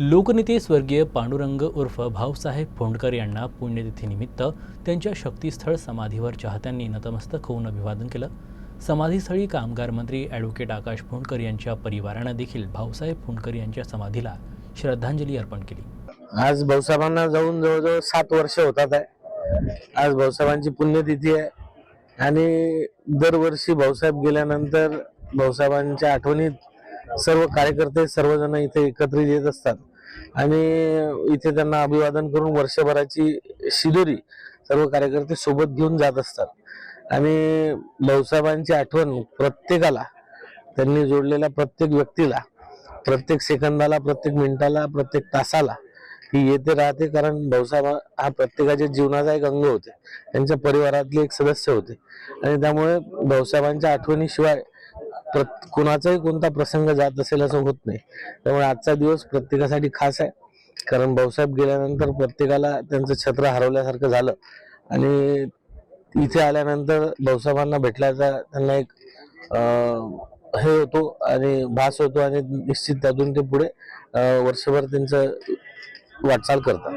लोकनेते स्वर्गीय पांडुरंग उर्फ भाऊसाहेब फोंडकर यांना पुण्यतिथीनिमित्त त्यांच्या शक्तीस्थळ समाधीवर चाहत्यांनी नतमस्तक होऊन अभिवादन केलं. समाधीस्थळी कामगार मंत्री ॲडव्होकेट आकाश फोंडकर यांच्या परिवारानं देखील भाऊसाहेब फोंडकर यांच्या समाधीला श्रद्धांजली अर्पण केली. आज भाऊसाहेबांना जाऊन जवळजवळ सात वर्ष होतात आहे. आज भाऊसाहेबांची पुण्यतिथी आहे. आणि दरवर्षी भाऊसाहेब गेल्यानंतर भाऊसाहेबांच्या आठवणीत सर्व कार्यकर्ते सर्वजण इथे एकत्रित येत असतात. आणि इथे त्यांना अभिवादन करून वर्षभराची शिदोरी सर्व कार्यकर्ते सोबत घेऊन जात असतात. आणि भाऊसाहेबांची आठवण प्रत्येकाला त्यांनी जोडलेल्या प्रत्येक व्यक्तीला प्रत्येक सेकंदाला प्रत्येक मिनिटाला प्रत्येक तासाला ही येते राहते कारण भाऊसाहेब हा- प्रत्येकाच्या जीवनाचा एक अंग होते. त्यांच्या परिवारातले एक सदस्य होते. आणि त्यामुळे भाऊसाहेबांच्या आठवणीशिवाय कुणाचाही कोणता प्रसंग जात असेल असं होत नाही. त्यामुळे आजचा दिवस प्रत्येकासाठी खास आहे. कारण भाऊसाहेब गेल्यानंतर प्रत्येकाला त्यांचं छत्र हरवल्यासारखं झालं. आणि इथे आल्यानंतर भाऊसाहेबांना भेटल्याचा त्यांना एक हे होतो आणि भास होतो आणि निश्चित त्यातून ते पुढे वर्षभर त्यांचं वाटचाल करतात.